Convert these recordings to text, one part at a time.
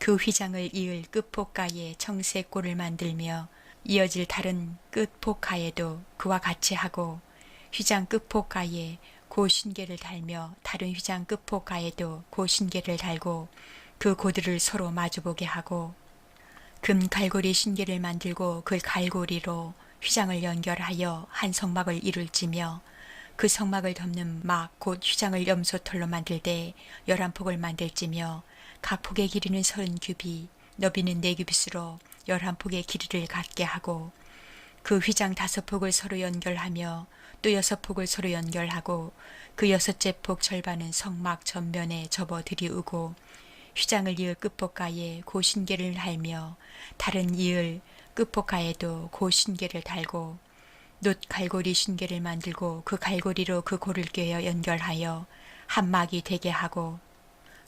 그 휘장을 이을 끝폭가에 청색 꼴을 만들며 이어질 다른 끝폭가에도 그와 같이 하고 휘장 끝폭가에 고 신계를 달며 다른 휘장 끝폭가에도 고 신계를 달고 그 고들을 서로 마주보게 하고 금 갈고리 신계를 만들고 그 갈고리로 휘장을 연결하여 한 성막을 이룰지며 그 성막을 덮는 막 곧 휘장을 염소털로 만들 때 열한 폭을 만들지며 각 폭의 길이는 서른 규비 너비는 네 규빗으로 열한 폭의 길이를 갖게 하고 그 휘장 다섯 폭을 서로 연결하며 또 여섯 폭을 서로 연결하고 그 여섯째 폭 절반은 성막 전면에 접어 들이우고 휘장을 이을 끝폭가에 고신계를 달며 다른 이을 끝폭가에도 고신계를 달고 놋 갈고리 신계를 만들고 그 갈고리로 그 고를 꿰어 연결하여 한 막이 되게 하고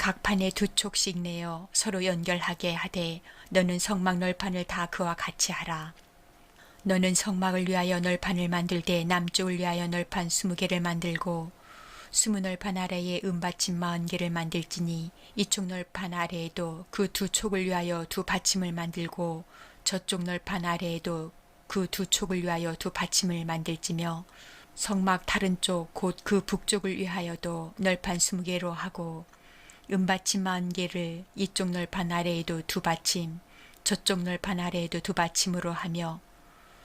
각 판에 두 촉씩 내어 서로 연결하게 하되 너는 성막 널판을 다 그와 같이 하라. 너는 성막을 위하여 널판을 만들 때 남쪽을 위하여 널판 스무 개를 만들고 스무 널판 아래에 은받침 마흔 개를 만들지니 이쪽 널판 아래에도 그 두 촉을 위하여 두 받침을 만들고 저쪽 널판 아래에도 그 두 촉을 위하여 두 받침을 만들지며 성막 다른 쪽 곧 그 북쪽을 위하여도 널판 스무 개로 하고 은받침 마흔 개를 이쪽 널판 아래에도 두 받침 저쪽 널판 아래에도 두 받침으로 하며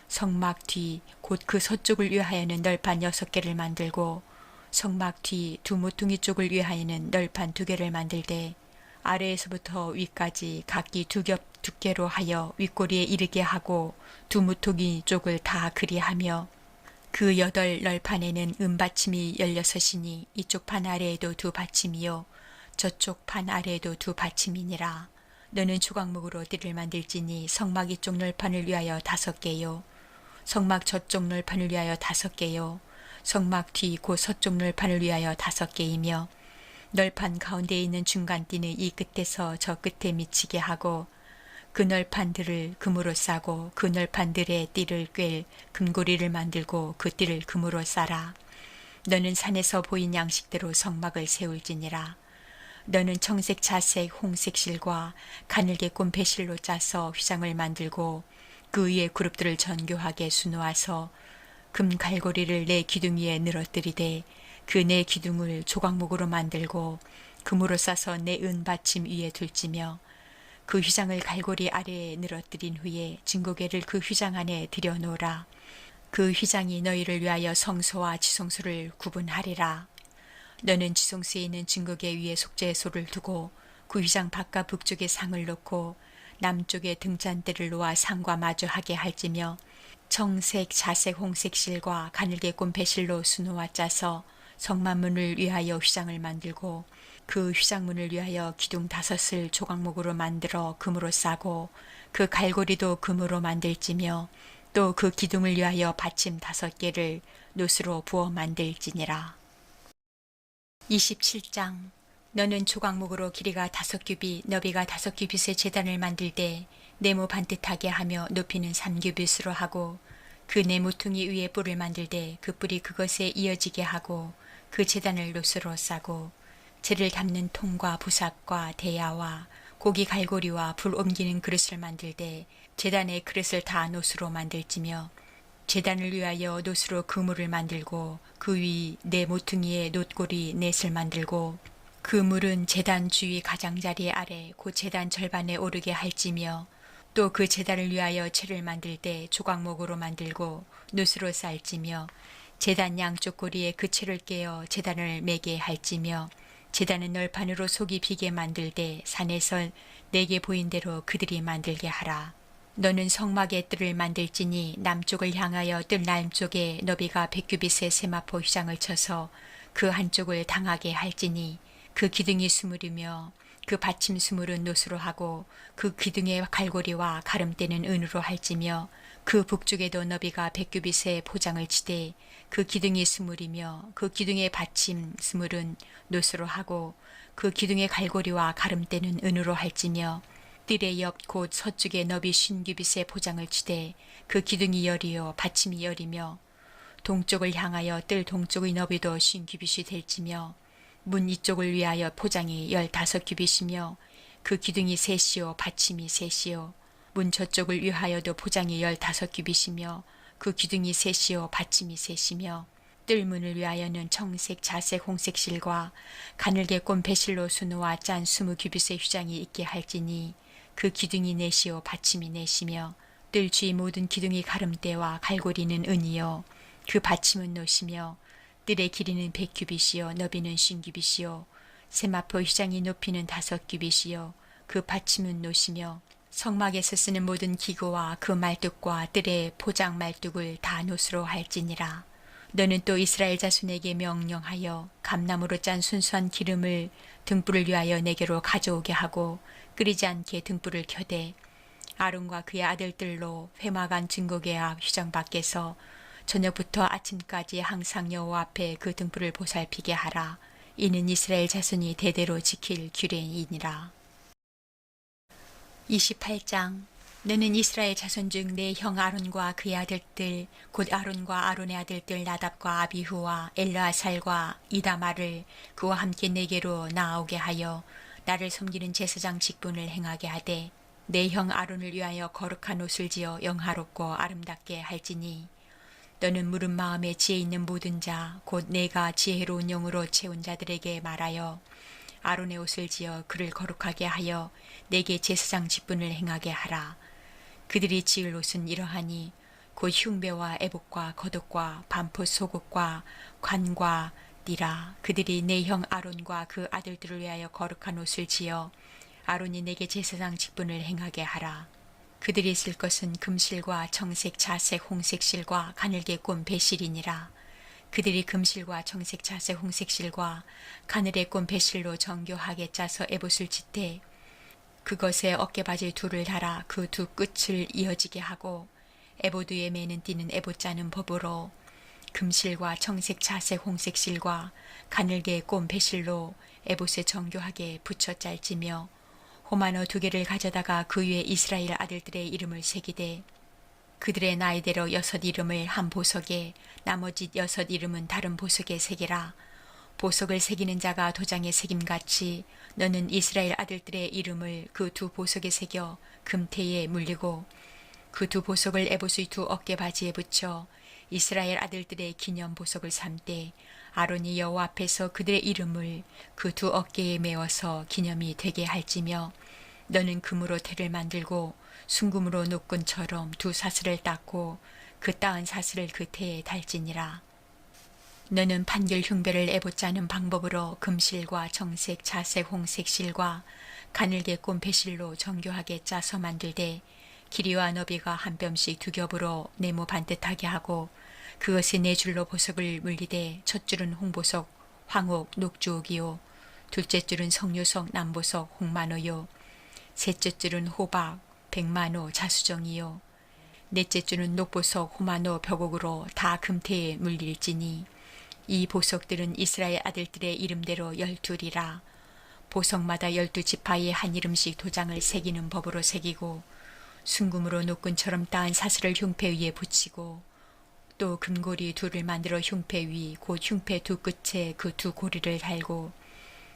성막 뒤 곧 그 서쪽을 위하여는 널판 여섯 개를 만들고 성막 뒤 두 모퉁이 쪽을 위하여는 널판 두 개를 만들되 아래에서부터 위까지 각기 두 겹 두께로 하여 윗꼬리에 이르게 하고 두 모퉁이 쪽을 다 그리하며 그 여덟 널판에는 은받침이 열여섯이니 이쪽 판 아래에도 두 받침이요 저쪽 판 아래에도 두 받침이니라 너는 조각목으로 띠를 만들지니 성막 이쪽 널판을 위하여 다섯 개요 성막 저쪽 널판을 위하여 다섯 개요. 성막 뒤곧 서쪽 널판을 위하여 다섯 개이며 널판 가운데에 있는 중간 띠는 이 끝에서 저 끝에 미치게 하고 그 널판들을 금으로 싸고 그 널판들의 띠를 꿰 금고리를 만들고 그 띠를 금으로 싸라. 너는 산에서 보인 양식대로 성막을 세울지니라. 너는 청색 자색 홍색 실과 가늘게 꼰 배실로 짜서 휘장을 만들고 그 위에 그룹들을 전교하게 수놓아서 금 갈고리를 내 기둥 위에 늘어뜨리되 그 내 기둥을 조각목으로 만들고 금으로 싸서 내 은 받침 위에 둘지며 그 휘장을 갈고리 아래에 늘어뜨린 후에 증거계를 그 휘장 안에 들여놓으라. 그 휘장이 너희를 위하여 성소와 지성소를 구분하리라. 너는 지성소에 있는 증거계 위에 속죄소를 두고 그 휘장 바깥 북쪽에 상을 놓고 남쪽에 등잔대를 놓아 상과 마주하게 할지며 청색, 자색, 홍색 실과 가늘게 꼰 배실로 수놓아 짜서 성만문을 위하여 휘장을 만들고 그 휘장문을 위하여 기둥 다섯을 조각목으로 만들어 금으로 싸고 그 갈고리도 금으로 만들지며 또 그 기둥을 위하여 받침 다섯 개를 노스로 부어 만들지니라. 27장. 너는 조각목으로 길이가 다섯 규빗, 너비가 다섯 규빗의 재단을 만들 때 네모 반듯하게 하며 높이는 삼 규빗으로 하고 그 네모퉁이 위에 뿔을 만들 때 그 뿔이 그것에 이어지게 하고 그 재단을 노스로 싸고 재를 담는 통과 부삭과 대야와 고기 갈고리와 불 옮기는 그릇을 만들 때 재단의 그릇을 다 노스로 만들지며 재단을 위하여 노스로 그물을 만들고 그 위 네 모퉁이에 놋고리 넷을 만들고 그 물은 재단 주위 가장자리 아래 곧 재단 절반에 오르게 할지며 또그 제단을 위하여 채를 만들 때 조각목으로 만들고 눕으로 쌓을지며 제단 양쪽 고리에 그 채를 깨어 제단을 매게 할지며 제단은 널판으로 속이 비게 만들 때 산에서 내게 보인 대로 그들이 만들게 하라. 너는 성막의 뜰을 만들지니 남쪽을 향하여 뜰 남쪽에 너비가 백규빗의 세마포 휘장을 쳐서 그 한쪽을 당하게 할지니 그 기둥이 스물이며 그 받침 스물은 노수로 하고 그 기둥의 갈고리와 가름대는 은으로 할지며 그 북쪽에도 너비가 백규빗의 포장을 치되 그 기둥이 스물이며 그 기둥의 받침 스물은 노수로 하고 그 기둥의 갈고리와 가름대는 은으로 할지며 뜰의 옆 곧 서쪽에 너비 신규빗의 포장을 치되 그 기둥이 열이요 받침이 열이며 동쪽을 향하여 뜰 동쪽의 너비도 신규빗이 될지며 문 이쪽을 위하여 포장이 열다섯 규빗이며 그 기둥이 셋이요 받침이 셋이요 문 저쪽을 위하여도 포장이 열다섯 규빗이며 그 기둥이 셋이요 받침이 셋이며 뜰문을 위하여는 청색, 자색, 홍색 실과 가늘게 꼰 배실로 수놓아 짠 스무 규빗의 휘장이 있게 할지니 그 기둥이 넷이요 받침이 넷이며 뜰 주위 모든 기둥이 가름대와 갈고리는 은이요. 그 받침은 노시며 뜰의 길이는 백 규빗이요. 너비는 쉰 규빗이요. 세마포 휘장이 높이는 다섯 규빗이요. 그 받침은 노시며 성막에서 쓰는 모든 기구와 그 말뚝과 뜰의 포장 말뚝을 다 노수로 할지니라. 너는 또 이스라엘 자손에게 명령하여 감나무로 짠 순수한 기름을 등불을 위하여 내게로 가져오게 하고 끓이지 않게 등불을 켜되 아론과 그의 아들들로 회막안 증거계 앞 휘장 밖에서 저녁부터 아침까지 항상 여호와 앞에 그 등불을 보살피게 하라. 이는 이스라엘 자손이 대대로 지킬 규례이니라. 28장 너는 이스라엘 자손 중 내 형 아론과 그의 아들들 곧 아론과 아론의 아들들 나답과 아비후와 엘르아살과 이다마를 그와 함께 내게로 나오게 하여 나를 섬기는 제사장 직분을 행하게 하되 내 형 아론을 위하여 거룩한 옷을 지어 영화롭고 아름답게 할지니 너는 물은 마음에 지혜 있는 모든 자 곧 내가 지혜로운 영으로 채운 자들에게 말하여 아론의 옷을 지어 그를 거룩하게 하여 내게 제사장 직분을 행하게 하라. 그들이 지을 옷은 이러하니 곧 흉배와 애복과 겉옷과 반포 속옷과 관과 니라 그들이 내 형 아론과 그 아들들을 위하여 거룩한 옷을 지어 아론이 내게 제사장 직분을 행하게 하라. 그들이 쓸 것은 금실과 청색, 자색, 홍색 실과 가늘게 꼰 배실이니라. 그들이 금실과 청색, 자색, 홍색 실과 가늘에 꼰 배실로 정교하게 짜서 에봇을 짓되 그것에 어깨바지 둘을 달아 그 두 끝을 이어지게 하고 에보드에 매는 띠는 에봇자는 법으로 금실과 청색, 자색, 홍색 실과 가늘게 꼰 배실로 에봇에 정교하게 붙여 짤지며 호마노 두 개를 가져다가 그 위에 이스라엘 아들들의 이름을 새기되 그들의 나이대로 여섯 이름을 한 보석에 나머지 여섯 이름은 다른 보석에 새기라. 보석을 새기는 자가 도장에 새김같이 너는 이스라엘 아들들의 이름을 그 두 보석에 새겨 금태에 물리고 그 두 보석을 에보스의 두 어깨 바지에 붙여 이스라엘 아들들의 기념 보석을 삼되 아론이 여호와 앞에서 그들의 이름을 그 두 어깨에 메어서 기념이 되게 할지며 너는 금으로 태를 만들고 순금으로 노끈처럼 두 사슬을 닦고 그 따은 사슬을 그 태에 달지니라. 너는 판결 흉배를 애보짜는 방법으로 금실과 정색, 자색, 홍색 실과 가늘게 꼰 배실로 정교하게 짜서 만들되 길이와 너비가 한 뼘씩 두 겹으로 네모 반듯하게 하고 그것이 네 줄로 보석을 물리되 첫 줄은 홍보석, 황옥, 녹주옥이요. 둘째 줄은 성유석, 남보석, 홍만호요. 셋째 줄은 호박, 백만호, 자수정이요. 넷째 줄은 녹보석, 호만호, 벽옥으로 다 금태에 물릴지니 이 보석들은 이스라엘 아들들의 이름대로 열둘이라. 보석마다 열두 지파의 한 이름씩 도장을 새기는 법으로 새기고 순금으로 노끈처럼 따은 사슬을 흉패 위에 붙이고 또 금고리 둘을 만들어 흉패 위 곧 흉패 두 끝에 그 두 고리를 달고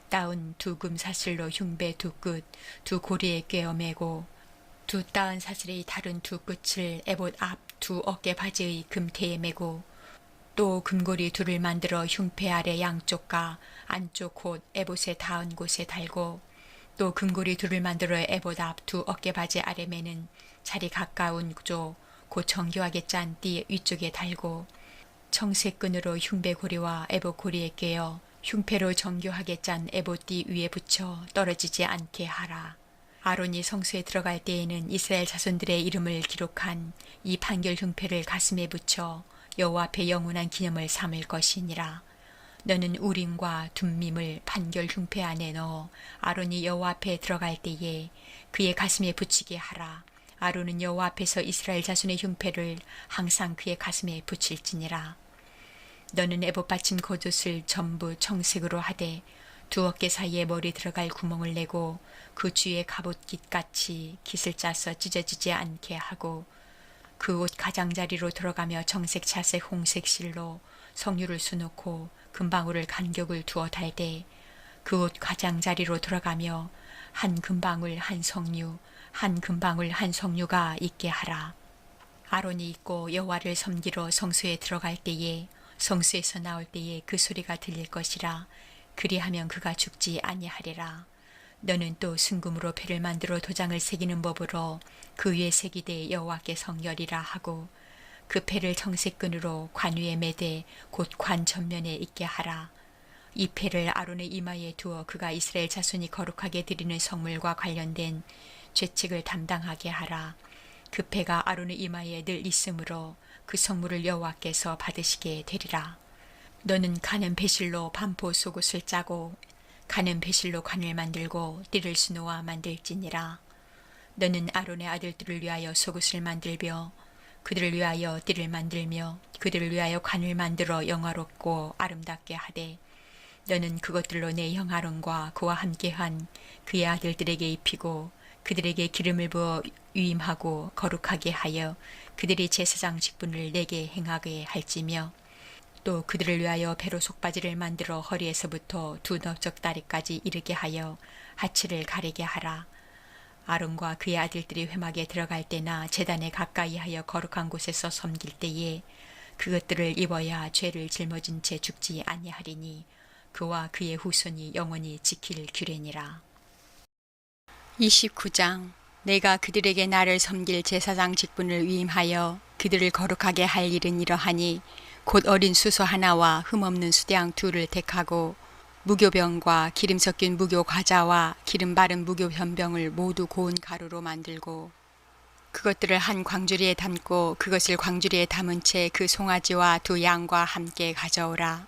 따은 두 금 사슬로 흉배 두 끝 두 고리에 꿰어 매고 두 따은 사슬의 다른 두 끝을 에봇 앞 두 어깨 바지의 금태에 매고 또 금고리 둘을 만들어 흉패 아래 양쪽과 안쪽 곧 에봇에 닿은 곳에 달고 또 금고리 둘을 만들어 에봇 앞 두 어깨 바지 아래 매는 자리 가까운 구조 곧 정교하게 짠 띠 위쪽에 달고 청색 끈으로 흉배 고리와 에봇 고리에 꿰어 흉패로 정교하게 짠 에봇띠 위에 붙여 떨어지지 않게 하라. 아론이 성소에 들어갈 때에는 이스라엘 자손들의 이름을 기록한 이 판결 흉패를 가슴에 붙여 여호와 앞에 영원한 기념을 삼을 것이니라. 너는 우림과 둠밈을 판결 흉패 안에 넣어 아론이 여호와 앞에 들어갈 때에 그의 가슴에 붙이게 하라. 아론은 여호와 앞에서 이스라엘 자손의 흉패를 항상 그의 가슴에 붙일지니라. 너는 에봇 받침 겉옷을 전부 청색으로 하되 두 어깨 사이에 머리 들어갈 구멍을 내고 그 주위에 갑옷 깃 같이 깃을 짜서 찢어지지 않게 하고 그 옷 가장자리로 들어가며 정색, 차색, 홍색 실로 성유를 수놓고 금방울을 간격을 두어 달되 그 옷 가장자리로 들어가며 한 금방울 한 성류 한 금방울 한 성류가 있게 하라. 아론이 있고 여호와를 섬기러 성소에 들어갈 때에 성소에서 나올 때에 그 소리가 들릴 것이라 그리하면 그가 죽지 아니하리라. 너는 또 순금으로 배를 만들어 도장을 새기는 법으로 그 위에 새기되 여호와께 성열이라 하고 그 배를 청색끈으로 관 위에 매되 곧관 전면에 있게 하라. 이 패를 아론의 이마에 두어 그가 이스라엘 자손이 거룩하게 드리는 성물과 관련된 죄책을 담당하게 하라. 그 패가 아론의 이마에 늘 있으므로 그 성물을 여호와께서 받으시게 되리라. 너는 가는 배실로 반포 속옷을 짜고 가는 배실로 관을 만들고 띠를 수놓아 만들지니라. 너는 아론의 아들들을 위하여 속옷을 만들며 그들을 위하여 띠를 만들며 그들을 위하여 관을 만들어 영화롭고 아름답게 하되 너는 그것들로 내 형 아론과 그와 함께한 그의 아들들에게 입히고 그들에게 기름을 부어 위임하고 거룩하게 하여 그들이 제사장 직분을 내게 행하게 할지며 또 그들을 위하여 배로 속바지를 만들어 허리에서부터 두 넓적 다리까지 이르게 하여 하치를 가리게 하라. 아론과 그의 아들들이 회막에 들어갈 때나 재단에 가까이 하여 거룩한 곳에서 섬길 때에 그것들을 입어야 죄를 짊어진 채 죽지 아니하리니 그와 그의 후손이 영원히 지킬 규례니라. 29장 내가 그들에게 나를 섬길 제사장 직분을 위임하여 그들을 거룩하게 할 일은 이러하니 곧 어린 수소 하나와 흠없는 수대양 둘을 택하고 무교병과 기름 섞인 무교 과자와 기름 바른 무교 변병을 모두 고운 가루로 만들고 그것들을 한 광주리에 담고 그것을 광주리에 담은 채 그 송아지와 두 양과 함께 가져오라.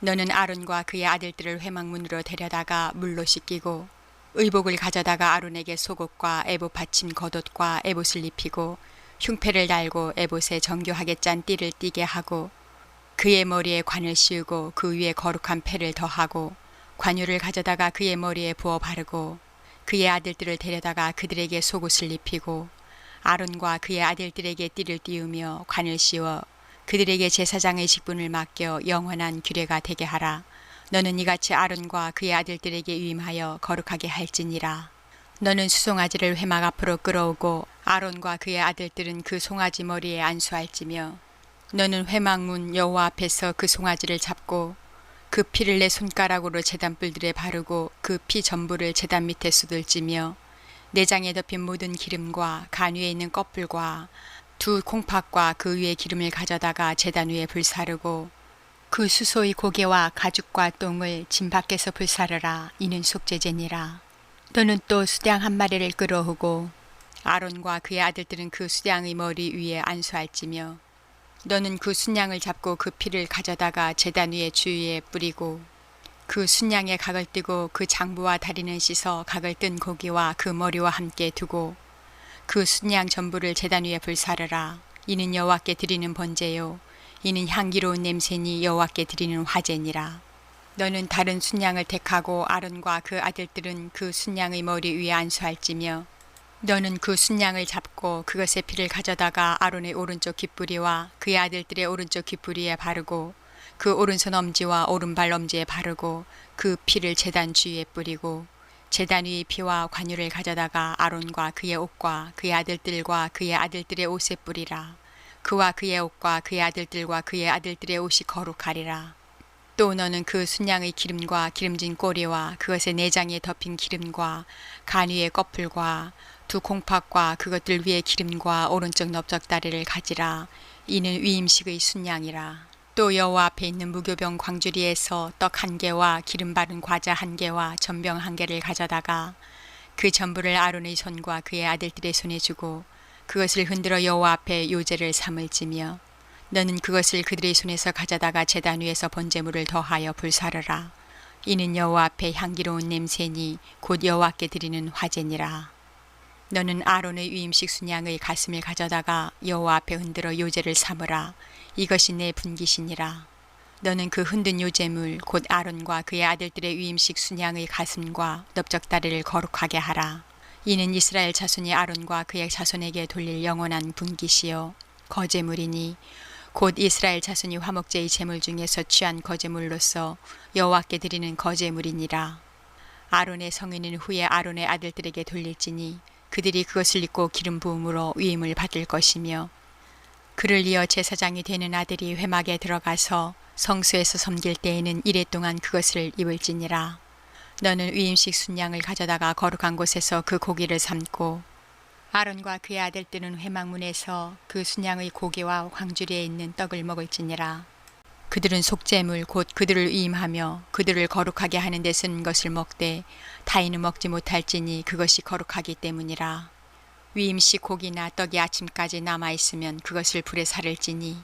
너는 아론과 그의 아들들을 회막문으로 데려다가 물로 씻기고 의복을 가져다가 아론에게 속옷과 에봇 받침 겉옷과 에봇을 입히고 흉패를 달고 에봇에 정교하게 짠 띠를 띠게 하고 그의 머리에 관을 씌우고 그 위에 거룩한 패를 더하고 관유를 가져다가 그의 머리에 부어 바르고 그의 아들들을 데려다가 그들에게 속옷을 입히고 아론과 그의 아들들에게 띠를 띄우며 관을 씌워 그들에게 제사장의 직분을 맡겨 영원한 규례가 되게 하라. 너는 이같이 아론과 그의 아들들에게 위임하여 거룩하게 할지니라. 너는 수송아지를 회막 앞으로 끌어오고 아론과 그의 아들들은 그 송아지 머리에 안수할지며 너는 회막문 여호와 앞에서 그 송아지를 잡고 그 피를 내 손가락으로 제단 뿔들에 바르고 그 피 전부를 제단 밑에 쏟을지며 내장에 덮인 모든 기름과 간 위에 있는 껍질과 두 콩팥과 그 위에 기름을 가져다가 제단 위에 불사르고 그 수소의 고개와 가죽과 똥을 진 밖에서 불사르라. 이는 속죄제니라. 너는 또 수량 한 마리를 끌어오고 아론과 그의 아들들은 그 수량의 머리 위에 안수할지며 너는 그 순양을 잡고 그 피를 가져다가 제단 위에 주위에 뿌리고 그 순양의 각을 뜨고 그 장부와 다리는 씻어 각을 뜬 고기와 그 머리와 함께 두고 그 순양 전부를 제단 위에 불사르라. 이는 여호와께 드리는 번제요 이는 향기로운 냄새니 여호와께 드리는 화제니라 너는 다른 순양을 택하고 아론과 그 아들들은 그 순양의 머리 위에 안수할지며 너는 그 순양을 잡고 그것의 피를 가져다가 아론의 오른쪽 귓뿌리와 그의 아들들의 오른쪽 귓뿌리에 바르고 그 오른손 엄지와 오른발 엄지에 바르고 그 피를 제단 주위에 뿌리고 제단 위의 피와 관유를 가져다가 아론과 그의 옷과 그의 아들들과 그의 아들들의 옷에 뿌리라. 그와 그의 옷과 그의 아들들과 그의 아들들의 옷이 거룩하리라. 또 너는 그 순양의 기름과 기름진 꼬리와 그것의 내장에 덮인 기름과 간 위의 꺼풀과 두 콩팥과 그것들 위에 기름과 오른쪽 넓적다리를 가지라 이는 위임식의 순양이라 또 여호와 앞에 있는 무교병 광주리에서 떡 한 개와 기름 바른 과자 한 개와 전병 한 개를 가져다가 그 전부를 아론의 손과 그의 아들들의 손에 주고 그것을 흔들어 여호와 앞에 요제를 삼을지며 너는 그것을 그들의 손에서 가져다가 제단 위에서 번제물을 더하여 불사르라. 이는 여호와 앞에 향기로운 냄새니 곧 여호와께 드리는 화제니라. 너는 아론의 위임식 순양의 가슴을 가져다가 여호와 앞에 흔들어 요제를 삼으라. 이것이 내 분기시니라. 너는 그 흔든 요제물 곧 아론과 그의 아들들의 위임식 순양의 가슴과 넓적다리를 거룩하게 하라 이는 이스라엘 자손이 아론과 그의 자손에게 돌릴 영원한 분기시요. 거제물이니 곧 이스라엘 자손이 화목제의 제물 중에서 취한 거제물로서 여호와께 드리는 거제물이니라. 아론의 성인은 후에 아론의 아들들에게 돌릴지니 그들이 그것을 입고 기름 부음으로 위임을 받을 것이며 그를 이어 제사장이 되는 아들이 회막에 들어가서 성수에서 섬길 때에는 이래 동안 그것을 입을지니라 너는 위임식 순양을 가져다가 거룩한 곳에서 그 고기를 삶고 아론과 그의 아들 들은 회막문에서 그 순양의 고기와 광주리에 있는 떡을 먹을지니라. 그들은 속죄물 곧 그들을 위임하며 그들을 거룩하게 하는 데 쓰는 것을 먹되 타인은 먹지 못할지니 그것이 거룩하기 때문이라. 위임식 고기나 떡이 아침까지 남아 있으면 그것을 불에 사를지니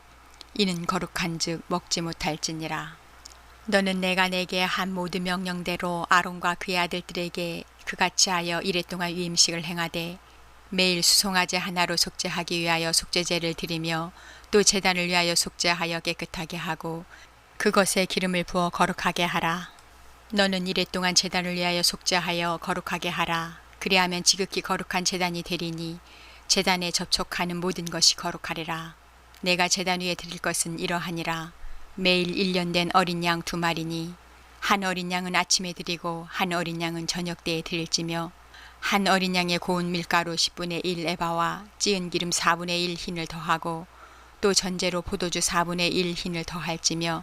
이는 거룩한즉 먹지 못할지니라 너는 내가 내게 한 모든 명령대로 아론과 그의 아들들에게 그같이 하여 이랫동안 위임식을 행하되 매일 수송아지 하나로 속죄하기 위하여 속죄제를 드리며 또 제단을 위하여 속죄하여 깨끗하게 하고 그것에 기름을 부어 거룩하게 하라. 너는 이랫동안 제단을 위하여 속죄하여 거룩하게 하라. 그리하면 지극히 거룩한 제단이 되리니 제단에 접촉하는 모든 것이 거룩하리라. 내가 제단 위에 드릴 것은 이러하니라. 매일 일년 된 어린 양 두 마리니 한 어린 양은 아침에 드리고 한 어린 양은 저녁 때에 드릴지며 한 어린 양의 고운 밀가루 10분의 1 에바와 찌은 기름 4분의 1 흰을 더하고 또 전제로 포도주 4분의 1 흰을 더할지며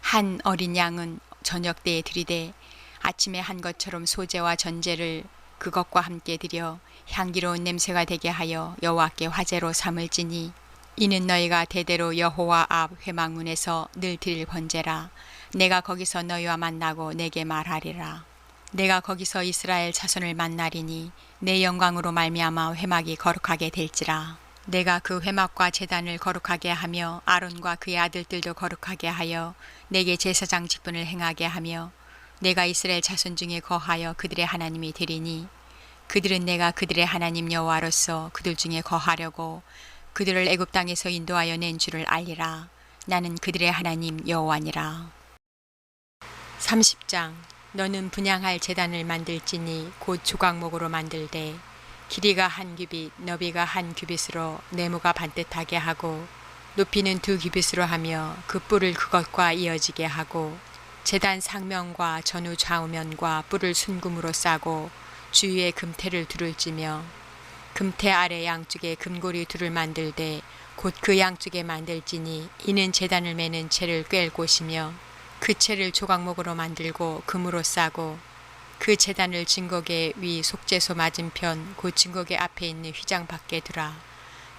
한 어린 양은 저녁 때에 드리되 아침에 한 것처럼 소제와 전제를 그것과 함께 드려 향기로운 냄새가 되게 하여 여호와께 화제로 삼을지니 이는 너희가 대대로 여호와 앞 회막문에서 늘 드릴 번제라. 내가 거기서 너희와 만나고 내게 말하리라. 내가 거기서 이스라엘 자손을 만나리니 내 영광으로 말미암아 회막이 거룩하게 될지라. 내가 그 회막과 제단을 거룩하게 하며 아론과 그의 아들들도 거룩하게 하여 내게 제사장 직분을 행하게 하며 내가 이스라엘 자손 중에 거하여 그들의 하나님이 되리니 그들은 내가 그들의 하나님 여호와로서 그들 중에 거하려고 그들을 애굽 땅에서 인도하여 낸 줄을 알리라. 나는 그들의 하나님 여호와니라. 30장. 너는 분양할 제단을 만들지니 곧 조각목으로 만들되 길이가 한 규빗, 너비가 한 규빗으로 네모가 반듯하게 하고 높이는 두 규빗으로 하며 그 뿔을 그것과 이어지게 하고 제단 상면과 전후 좌우면과 뿔을 순금으로 싸고 주위에 금태를 두를지며 금태 아래 양쪽에 금고리 둘을 만들되 곧 그 양쪽에 만들지니 이는 제단을 매는 채를 꿰을 곳이며 그 채를 조각목으로 만들고 금으로 싸고 그 제단을 증거계 위 속죄소 맞은편 곧 증거계 앞에 있는 휘장 밖에 두라.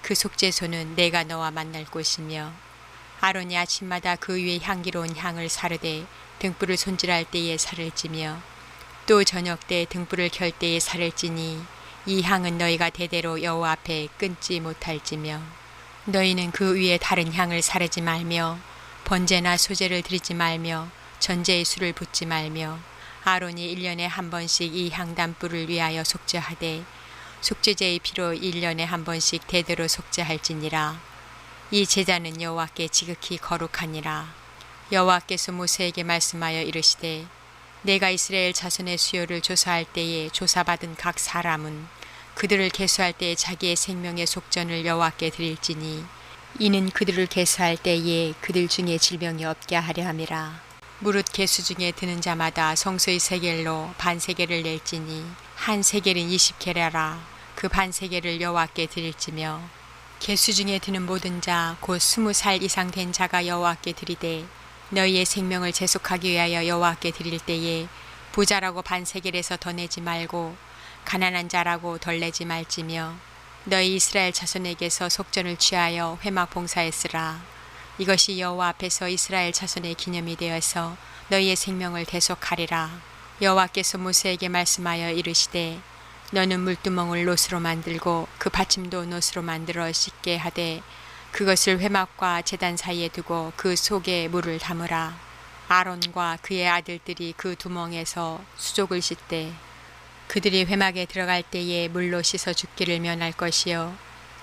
그 속죄소는 내가 너와 만날 곳이며 아론이 아침마다 그 위에 향기로운 향을 사르되 등불을 손질할 때에 살을 찌며 또 저녁 때 등불을 켤 때에 살을 찌니 이 향은 너희가 대대로 여호와 앞에 끊지 못할지며 너희는 그 위에 다른 향을 사르지 말며 번제나 소제를 드리지 말며 전제의 술을 붓지 말며 아론이 1년에 한 번씩 이 향단불을 위하여 속죄하되 속죄제의 피로 1년에 한 번씩 대대로 속죄할지니라. 이 제자는 여호와께 지극히 거룩하니라. 여호와께서 모세에게 말씀하여 이르시되 내가 이스라엘 자손의 수요를 조사할 때에 조사받은 각 사람은 그들을 계수할 때에 자기의 생명의 속전을 여호와께 드릴지니 이는 그들을 계수할 때에 그들 중에 질병이 없게 하려 함이라. 무릇 개수 중에 드는 자마다 성소의 세겔로 반 세겔을 낼지니 한 세겔은 20개라라 그 반 세겔을 여호와께 드릴지며 개수 중에 드는 모든 자 곧 스무 살 이상 된 자가 여호와께 드리되 너희의 생명을 재속하기 위하여 여호와께 드릴 때에 부자라고 반세겔에서 더 내지 말고 가난한 자라고 덜 내지 말지며 너희 이스라엘 자손에게서 속전을 취하여 회막 봉사했으라. 이것이 여호와 앞에서 이스라엘 자손의 기념이 되어서 너희의 생명을 대속하리라. 여호와께서 모세에게 말씀하여 이르시되 너는 물두멍을 노스로 만들고 그 받침도 노스로 만들어 씻게 하되 그것을 회막과 제단 사이에 두고 그 속에 물을 담으라. 아론과 그의 아들들이 그 두멍에서 수족을 씻되 그들이 회막에 들어갈 때에 물로 씻어 죽기를 면할 것이요.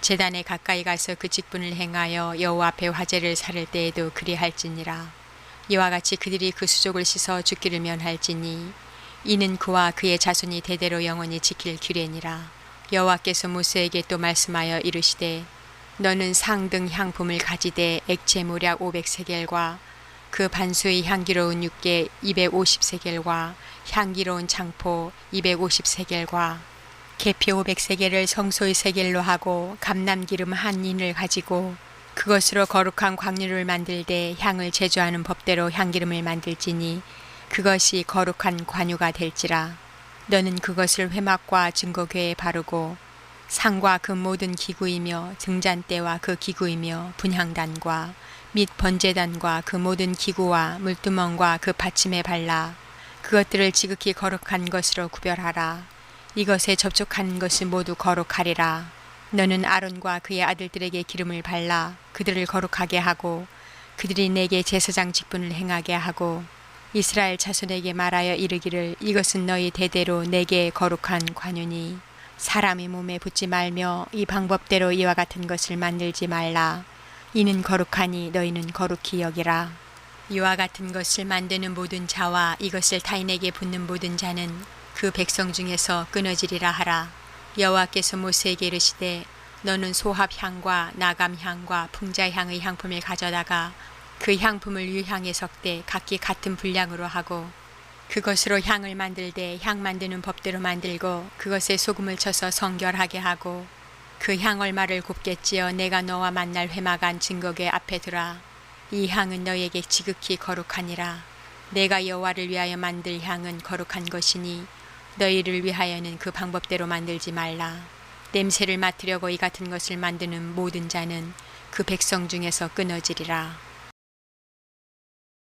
제단에 가까이 가서 그 직분을 행하여 여호와 앞에 화제를 사를 때에도 그리할지니라. 이와 같이 그들이 그 수족을 씻어 죽기를 면할지니 이는 그와 그의 자손이 대대로 영원히 지킬 규례니라. 여호와께서 모세에게 또 말씀하여 이르시되 너는 상등 향품을 가지되 액체 모략 500세겔과 그 반수의 향기로운 육개 250세겔과 향기로운 장포 250세겔과 계피 500세겔을 성소의 세겔로 하고 감남기름 한 인을 가지고 그것으로 거룩한 광류를 만들되 향을 제조하는 법대로 향기름을 만들지니 그것이 거룩한 관유가 될지라. 너는 그것을 회막과 증거궤에 바르고 상과 그 모든 기구이며 등잔대와 그 기구이며 분향단과 및 번제단과 그 모든 기구와 물두멍과 그 받침에 발라 그것들을 지극히 거룩한 것으로 구별하라. 이것에 접촉한 것은 모두 거룩하리라. 너는 아론과 그의 아들들에게 기름을 발라 그들을 거룩하게 하고 그들이 내게 제사장 직분을 행하게 하고 이스라엘 자손에게 말하여 이르기를 이것은 너희 대대로 내게 거룩한 관유니 사람의 몸에 붙지 말며 이 방법대로 이와 같은 것을 만들지 말라. 이는 거룩하니 너희는 거룩히 여기라. 이와 같은 것을 만드는 모든 자와 이것을 타인에게 붙는 모든 자는 그 백성 중에서 끊어지리라 하라. 여호와께서 모세에게 이르시되 너는 소합향과 나감향과 풍자향의 향품을 가져다가 그 향품을 유향에 섞되 각기 같은 분량으로 하고 그것으로 향을 만들되 향 만드는 법대로 만들고 그것에 소금을 쳐서 성결하게 하고 그 향 얼마를 곱게 찌어 내가 너와 만날 회막안 증거궤 앞에 두라. 이 향은 너에게 지극히 거룩하니라. 내가 여호와를 위하여 만들 향은 거룩한 것이니 너희를 위하여는 그 방법대로 만들지 말라. 냄새를 맡으려고 이 같은 것을 만드는 모든 자는 그 백성 중에서 끊어지리라